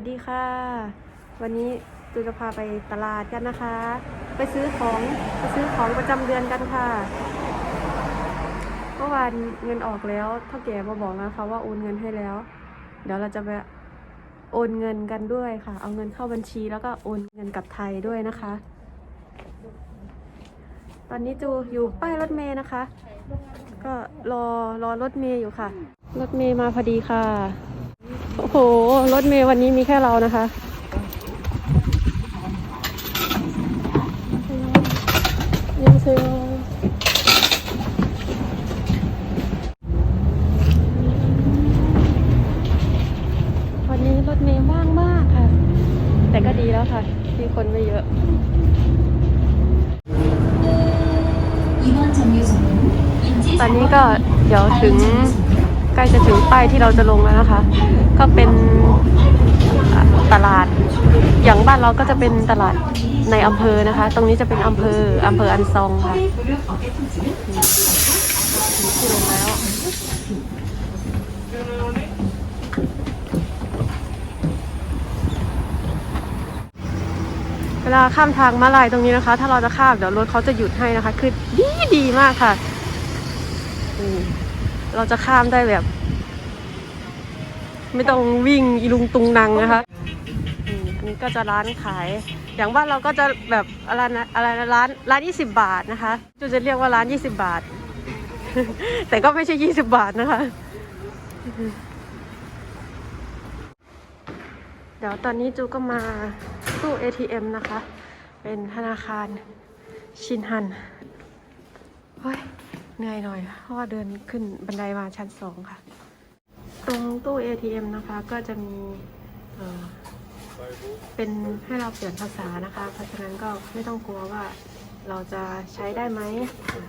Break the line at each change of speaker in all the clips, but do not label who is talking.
วัสดีค่ะ วันนี้จูจะพาไปตลาดกันนะคะ ไปซื้อของไปซื้อของประจำเดือนกันค่ะเมื่อวานเงินออกแล้วเท่าแก่มาบอกนะคะว่าโอนเงินให้แล้ว เดี๋ยวเราจะไปโอนเงินกันด้วยค่ะ เอาเงินเข้าบัญชีแล้วก็โอนเงินกลับไทยด้วยนะคะ ตอนนี้จูอยู่ป้ายรถเมย์นะคะ ก็รอรอรถเมย์อยู่ค่ะ รถเมย์มาพอดีค่ะ โอ้โห รถเมย์วันนี้มีแค่เรานะคะยังเซลวันนี้รถเมย์ว่างมากค่ะ แต่ก็ดีแล้วค่ะ ที่คนไม่เยอะตอนนี้ก็เดี๋ยวถึงใก ล้จะถึงป้ายที่เราจะลงแล้วนะคะ ก็เป็นตลาด อย่างบ้านเราก็จะเป็นตลาดในอำเภอนะคะ ตรงนี้จะเป็นอำเภออำเภออันซองค่ะที่ลงแล้วเวลาข้ามทางมาลายตรงนี้นะคะ ถ้าเราจะข้ามเดี๋ยวรถเขาจะหยุดให้นะคะ คือดีดีมากค่ะอืม เราจะข้ามได้แบบ ไม่ต้องวิ่งอีลุงตุงนังนะคะอันนี้ก็จะร้านขาย อย่างบ้านเราก็จะแบบอะไรนะอะไรนะร้านร้านยี่สิบบาทนะคะจูจะเรียกว่าร้านยี่สิบบาท แต่ก็ไม่ใช่ยี่สิบบาทนะคะ เดี๋ยวตอนนี้จูก็มาตู้ ATM นะคะ เป็นธนาคารชินฮันเฮ้ย เหนื่อยหน่อยเพราะว่าเดินขึ้นบันไดมาชั้นสองค่ะ ตรงตู้ ATM นะคะก็จะมีเป็นให้เราเปลี่ยนภาษานะคะ เพราะฉะนั้นก็ไม่ต้องกลัวว่าเราจะใช้ได้ไหม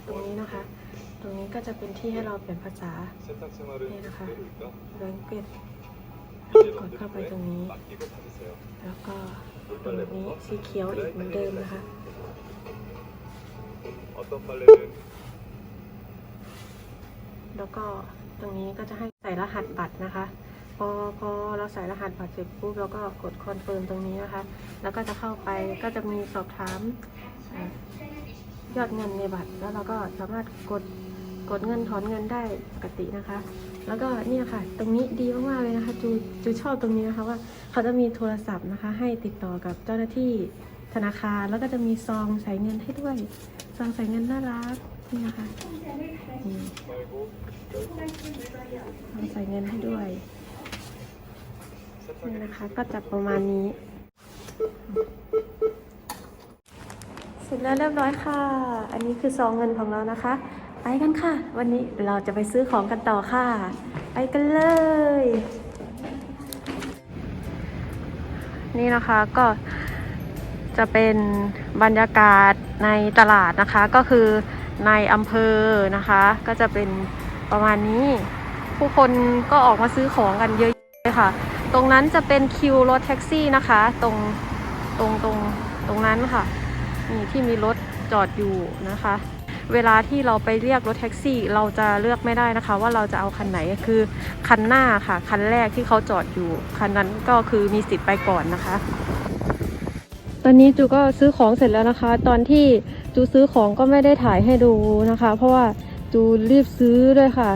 ตรงนี้นะคะ ตรงนี้ก็จะเป็นที่ให้เราเปลี่ยนภาษา
นี่นะคะ
แบงเก็ตกดเข้าไปตรงนี้ แล้วก็ตรงนี้สีเขียวอีกเหมือนเดิมนะคะ แล้วก็ตรงนี้ก็จะให้ใส่รหัสบัตรนะคะ พอพอเราใส่รหัสบัตรเสร็จปุ๊บเราก็กดคอนเฟิร์มตรงนี้นะคะ แล้วก็จะเข้าไปก็จะมีสอบถามอยอดเงินในบัตร แล้วเราก็สามารถกดกดเงินถอนเงินได้ปกตินะคะ แล้วก็เนี่ยค่ะ ตรงนี้ดีมากๆเลยนะคะจูจูชอบตรงนี้นะคะว่าเขาจะมีโทรศัพท์นะคะ ให้ติดต่อกับเจ้าหน้าที่ ธนาคารแล้วก็จะมีซองใส่เงินให้ด้วย ซองใส่เงินน่ารักนี่นะคะนี่ซองใส่เงินให้ด้วยนี่นะคะก็จับประมาณนี้ เสร็จแล้วเรียบร้อยค่ะ อันนี้คือซองเงินของเรานะคะ ไปกันค่ะ วันนี้เราจะไปซื้อของกันต่อค่ะ ไปกันเลย นี่นะคะก็ จะเป็นบรรยากาศในตลาดนะคะ ก็คือในอำเภอนะคะ ก็จะเป็นประมาณนี้ ผู้คนก็ออกมาซื้อของกันเยอะเลยค่ะ ตรงนั้นจะเป็นคิวรถแท็กซี่นะคะ ตรงตรงตรงตรงนั้นค่ะนี่ที่มีรถจอดอยู่นะคะ เวลาที่เราไปเรียกรถแท็กซี่ เราจะเลือกไม่ได้นะคะ ว่าเราจะเอาคันไหนคือคันหน้าค่ะ คันแรกที่เขาจอดอยู่ คันนั้นก็คือมีสิทธิ์ไปก่อนนะคะ อนนี้จูก็ซื้อของเสร็จแล้วนะคะ ตอนที่จูซื้อของก็ไม่ได้ถ่ายให้ดูนะคะ เพราะว่าจูรีบซื้อด้วยค่ะ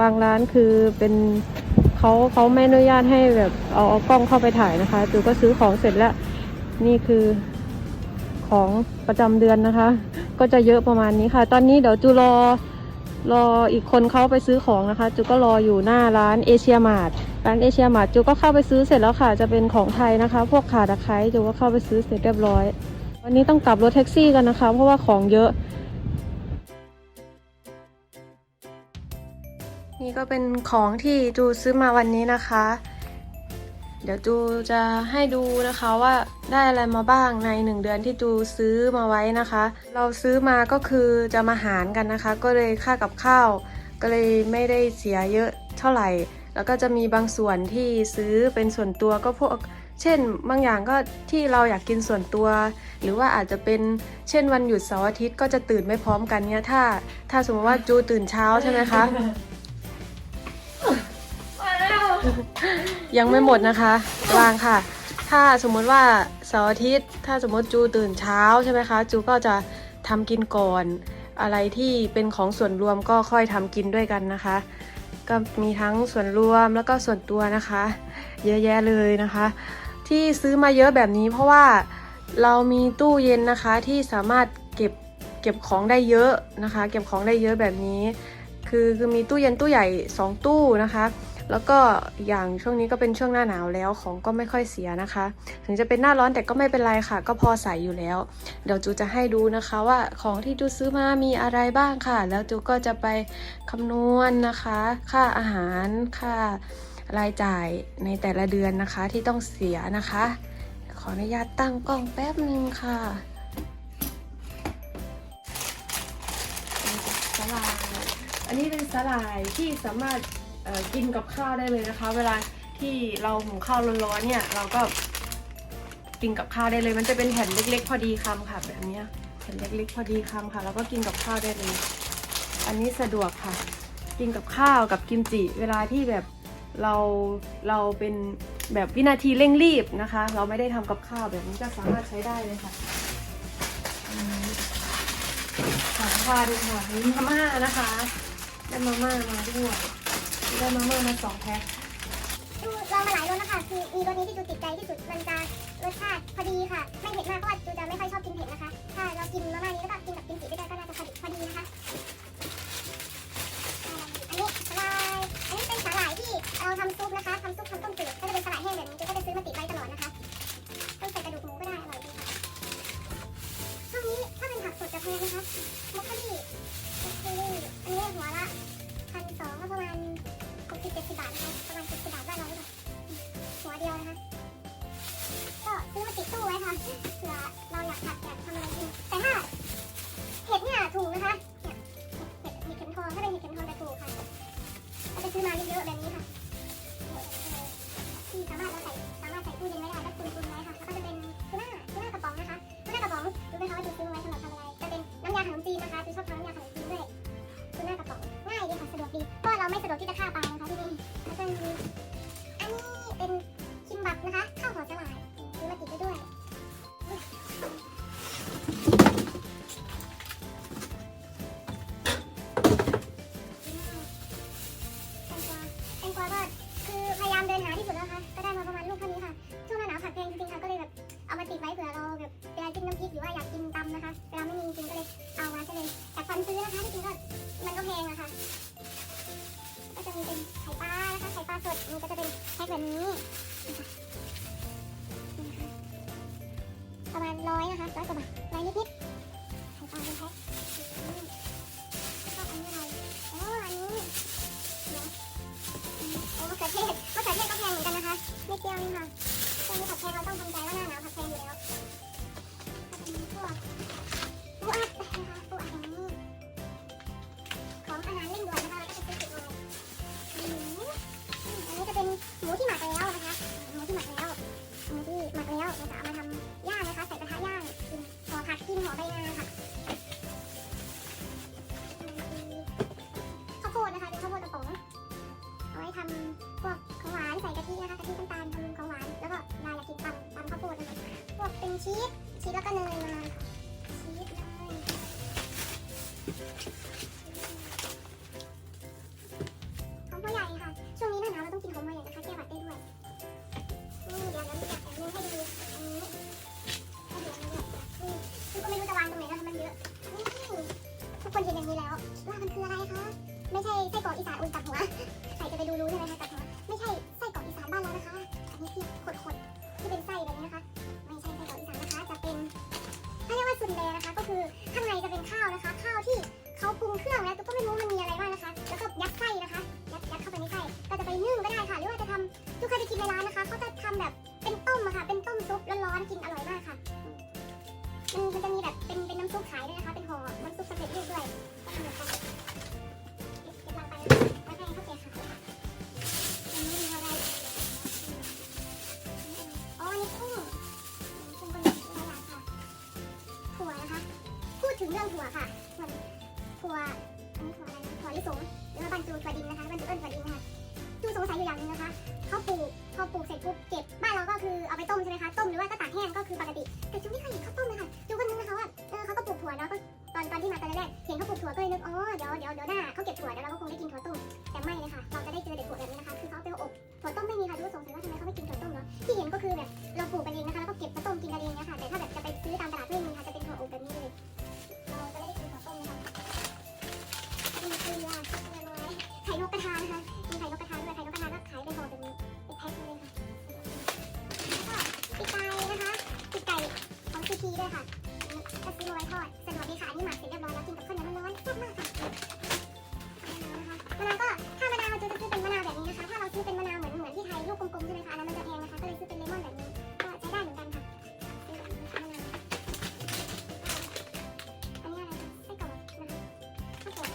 บางร้านคือเป็นเขาเขาไม่อนุญาตให้แบบเอาเอากล้องเข้าไปถ่ายนะคะ จูก็ซื้อของเสร็จแล้ว นี่คือของประจำเดือนนะคะ ก็จะเยอะประมาณนี้ค่ะ ตอนนี้เดี๋ยวจูรอ รออีกคนเขาไปซื้อของนะคะจูก็รออยู่หน้าร้านเอเชียมาร์ทร้านเอเชียมาร์ทจูก็เข้าไปซื้อเสร็จแล้วค่ะ จะเป็นของไทยนะคะ พวกขาตะไคร้จูก็เข้าไปซื้อเสร็จเรียบร้อย วันนี้ต้องกลับรถแท็กซี่กันนะคะ เพราะว่าของเยอะ นี่ก็เป็นของที่จูซื้อมาวันนี้นะคะ เดี๋ยวจูจะให้ดูนะคะว่าได้อะไรมาบ้างในหนึ่งเดือนที่จูซื้อมาไว้นะคะ เราซื้อมาก็คือจะมาหารกันนะคะ ก็เลยค่ากับข้าว ก็เลยไม่ได้เสียเยอะเท่าไหร่ แล้วก็จะมีบางส่วนที่ซื้อเป็นส่วนตัวก็พวก เช่น บางอย่างก็ที่เราอยากกินส่วนตัว หรือว่าอาจจะเป็นเช่นวันหยุดเสาร์อาทิตย์ก็จะตื่นไม่พร้อมกันเนี่ยถ้า ถ้าสมมติว่าจูตื่นเช้าใช่ไหมคะ ยังไม่หมดนะคะวางค่ะ ถ้าสมมุติว่าเสาร์อาทิตย์ ถ้าสมมติจูตื่นเช้าใช่ไหมคะ จูก็จะทำกินก่อน อะไรที่เป็นของส่วนรวมก็ค่อยทำกินด้วยกันนะคะ ก็มีทั้งส่วนรวมแล้วก็ส่วนตัวนะคะ เยอะแยะเลยนะคะ ที่ซื้อมาเยอะแบบนี้เพราะว่าเรามีตู้เย็นนะคะที่สามารถเก็บเก็บของได้เยอะนะคะ เก็บของได้เยอะแบบนี้ คือคือมีตู้เย็นตู้ใหญ่ 2 ตู้นะคะ แล้วก็อย่างช่วงนี้ก็เป็นช่วงหน้าหนาวแล้วของก็ไม่ค่อยเสียนะคะ ถึงจะเป็นหน้าร้อนแต่ก็ไม่เป็นไรค่ะ ก็พอใส่อยู่แล้ว เดี๋ยวจูจะให้ดูนะคะว่าของที่จูซื้อมามีอะไรบ้างค่ะ แล้วจูก็จะไปคำนวณนะคะ ค่าอาหารค่ารายจ่ายในแต่ละเดือนนะคะที่ต้องเสียนะคะ ขออนุญาตตั้งกล้องแป๊บหนึ่งค่ะสลาย อันนี้เป็นสลายที่สามารถ กินกับข้าวได้เลยนะคะ เวลาที่เราหุงข้าวร้อนๆเนี่ย เราก็กินกับข้าวได้เลย มันจะเป็นแผ่นเล็ก ๆ พอดีคำค่ะ แบบนี้แผ่นเล็ก ๆ พอดีคำค่ะ แล้วก็กินกับข้าวได้เลย อันนี้สะดวกค่ะ กินกับข้าวกับกิมจิ เวลาที่แบบเราเราเป็นแบบวินาทีเร่งรีบนะคะ เราไม่ได้ทำกับข้าวแบบนี้ก็สามารถใช้ได้เลยค่ะอืมสำคัญค่ะนี่มาม่านะคะได้มาม่ามาด้วย ได้มาม่ามาสองแพ็ค
ดูลองมาหลายรสแล้วค่ะคือมีรสนี้ที่จูติดใจที่สุดมันจะรสชาติพอดีค่ะ ไม่เผ็ดมากเพราะว่าจูจะไม่ค่อยชอบกินเผ็ดนะคะ ถ้าเรากินมาม่านี้แล้วก็กินกับกิมจิด้วยกันก็น่าจะพอดีพอดีนะคะ ซื้อมาเยอะๆแบบนี้ ชีสชีสแล้วก็เนยมาชีสเนยของพ่อใหญ่ค่ะ ช่วงนี้หน้าหนาวเราต้องกินของพ่อใหญ่นะคะแก้หวัดได้ด้วยนี่เดี๋ยวน้ำจะแอบนึงให้ดูอันนี้ให้ดูอันนี้นี่คือก็ไม่รู้จะวางตรงไหนนะคะมันเยอะนี่ทุกคนเห็นอย่างนี้แล้วว่ามันคืออะไรคะไม่ใช่ไส้กรอกอีสานอุ่นตับหัวใครจะไปดูรู้ใช่ไหมคะ มันจะมีแบบเป็นเป็นน้ำซุปขายด้วยนะคะ เป็นห่อน้ำซุปสำเร็จรูปด้วยก็ทำเหมือนกัน วหน้าเขาเก็บถั่วแล้วเราก็คงได้กินถั่วต้มแต่ไม่เลยค่ะเราจะได้เจอเด็กถั่วแบบนี้นะคะคือเขาไปอบถั่วต้มไม่มีค่ะจูก็สงสัยว่าทำไมเขาไม่กินถั่วต้มเนาะที่เห็นก็คือแบบเราปลูกกันเองนะคะแล้วก็เก็บมาต้มกินกันเองเนะคะแต่ถ้าแบบจะไปซื้อตามตลาดไม่มีค่ะจะเป็นถั่วอบแบบนี้เลยเราจะได้กินถั่วต้มนะคะมีเกลือเกลือน้อยไข่นกกระทานะคะมีไข่นกกระทาด้วยไข่นกกระทาก็ขายเป็นห่อแบบนี้เป็นแพ็คเลยค่ะก็ปีกไก่นะคะปีกไก่ของซีพีด้วยค่ะก็ซื้อมาไว้ทอดสะดวกดีค่ะอันนี่หมักเสร็จเรียบร้อยแล้วกินกับข้าวเหนียวร้อนๆแซ่บมากค่ะ มะนาวก็ถ้ามะนาวเราจะซื้อเป็นมะนาวแบบนี้นะคะ ถ้าเราซื้อเป็นมะนาวเหมือนเหมือนที่ไทยลูกกลมๆใช่ไหมคะอันนั้นมันจะแพงนะคะ ก็เลยซื้อเป็นเลมอนแบบนี้ก็ใช้ได้เหมือนกันค่ะซื้อแบบนี้มะนาวอันนี้อะไรไส้กรอกนะคะข้าวโพด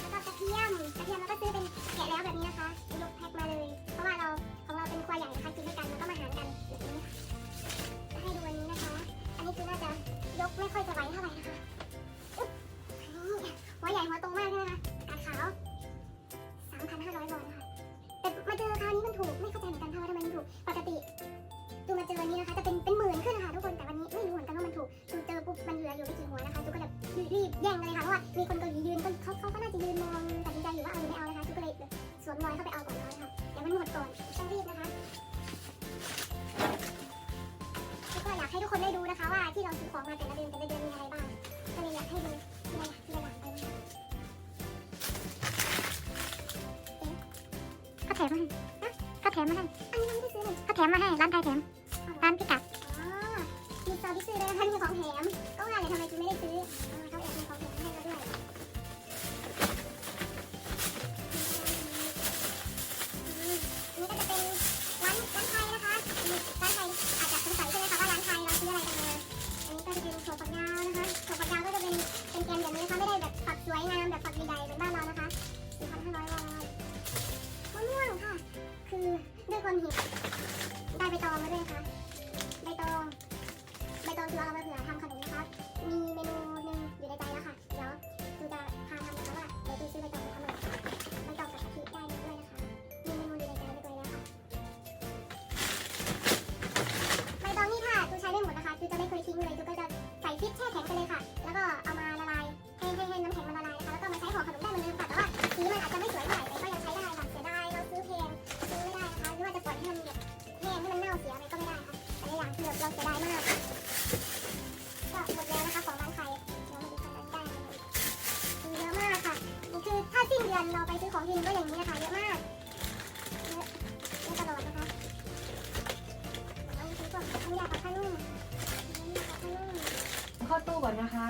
แล้วก็กระเทียมกระเทียมเราก็ซื้อเป็นแกะแล้วแบบนี้นะคะยกแพ็คมาเลย เพราะว่าเราของเราเป็นครัวใหญ่นะคะกินด้วยกันแล้วก็มาหารกันแบบนี้ค่ะให้ดูอันนี้นะคะ อันนี้คือน่าจะยกไม่ค่อยจะไหวเท่าไหร่นะคะ มีคนเกาหลียืนเขาเขาก็น่าจะยืนมองตัดสินใจอยู่ว่าเอาหรือไม่เอานะคะทุกก็เลยสวมรอยเข้าไปเอาก่อนเลยค่ะเดี๋ยวมันหมดก่อนต้องรีบนะคะแล้วก็อยากให้ทุกคนได้ดูนะคะ ว่าที่เราซื้อของมาแต่ละเดือนแต่ละเดือนมีอะไรบ้างก็เลยอยากให้ดูทีละทีละหลังไปนะคะเขาแถมมาให้นะเขาแถมมาให้อันนี้ไม่ได้ซื้อเลยเขาแถมมาให้ร้านไทยแถม อนเราไปซื้อของทีนึงก็อย่างนี้นะคะเยอะมากเยอะเยอะตลอดนะคะเอาไปซื้อก่อนอันนี้อยากกับข้าวนุ่มอันนี้อยากกับข้าวนุ่ม
เข้าตู้ก่อนนะคะ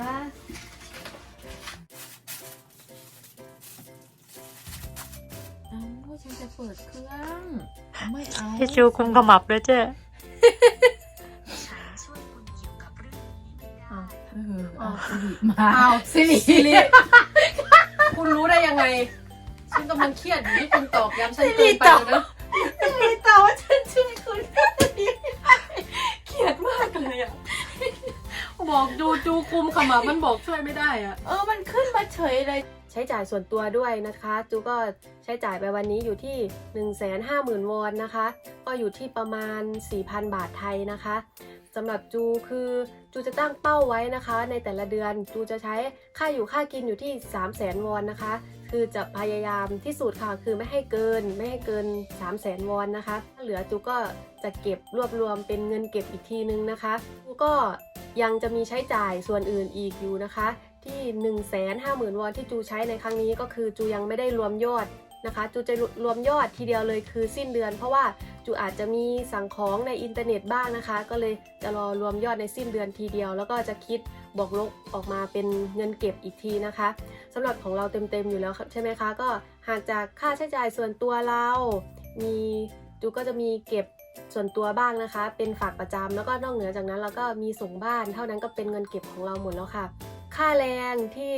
เอ้าฉันจะเปิดเครื่อง ไม่เอา
พี่จูคุมขมับด้วยเจ้
เอาเออเอาสิริมา
อ้าว
สิริ
สิริคุณรู้ได้ ยังไง ฉันกำลังเครียดอยู่ที่คุณตอกย้ำฉันเกินไปแล้วนะ
ไม่แต่ว่าฉันช่วยคุณ
เครียดมากเลยอะ บอกดูจูกุมขมับมันบอกช่วยไม่ได้อะ
เออ มันขึ้นมาเฉยเลย
ใช้จ่ายส่วนตัวด้วยนะคะ จูก็ใช้จ่ายไปวันนี้อยู่ที่ 150,000 วอนนะคะ ก็อยู่ที่ประมาณ 4,000 บาทไทยนะคะสำหรับจูคือ จูจะตั้งเป้าไว้นะคะ ในแต่ละเดือนจูจะใช้ค่าอยู่ค่ากินอยู่ที่ 300,000วอนนะคะ คือจะพยายามที่สุดค่ะ คือไม่ให้เกินไม่ให้เกิน 300,000วอนนะคะถ้าเหลือจูก็จะเก็บรวบรวมเป็นเงินเก็บอีกทีนึงนะคะจูก็ยังจะมีใช้จ่ายส่วนอื่นอีกอยู่นะคะ ที่ 1 5 0 0 0 0วอนที่จูใช้ในครั้งนี้ก็คือจูยังไม่ได้รวมยอด นะคะจูจะรวมยอดทีเดียวเลยคือสิ้นเดือน เพราะว่าจูอาจจะมีสั่งของในอินเทอร์เน็ตบ้างนะคะ ก็เลยจะรอรวมยอดในสิ้นเดือนทีเดียว แล้วก็จะคิดบอกลบออกมาเป็นเงินเก็บอีกทีนะคะสำหรับของเราเต็มๆอยู่แล้วใช่ไหมคะ ก็หากจากค่าใช้จ่ายส่วนตัวเรา มีจูก็จะมีเก็บส่วนตัวบ้างนะคะ เป็นฝากประจำแล้วก็นอกเหนือจากนั้นเราก็มีส่งบ้าน เท่านั้นก็เป็นเงินเก็บของเราหมดแล้วค่ะ ค่าแรงที่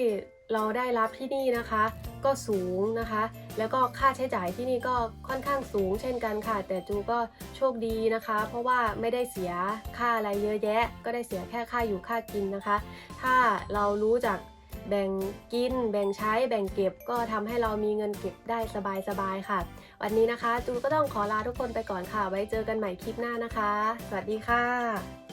เราได้รับที่นี่นะคะ ก็สูงนะคะ แล้วก็ค่าใช้จ่ายที่นี่ก็ค่อนข้างสูงเช่นกันค่ะ แต่จูก็โชคดีนะคะ เพราะว่าไม่ได้เสียค่าอะไรเยอะแยะ ก็ได้เสียแค่ค่าอยู่ค่ากินนะคะ ถ้าเรารู้จักแบ่งกิน แบ่งใช้ แบ่งเก็บ ก็ทำให้เรามีเงินเก็บได้สบายๆค่ะ วันนี้นะคะ จูก็ต้องขอลาทุกคนไปก่อนค่ะ ไว้เจอกันใหม่คลิปหน้านะคะ สวัสดีค่ะ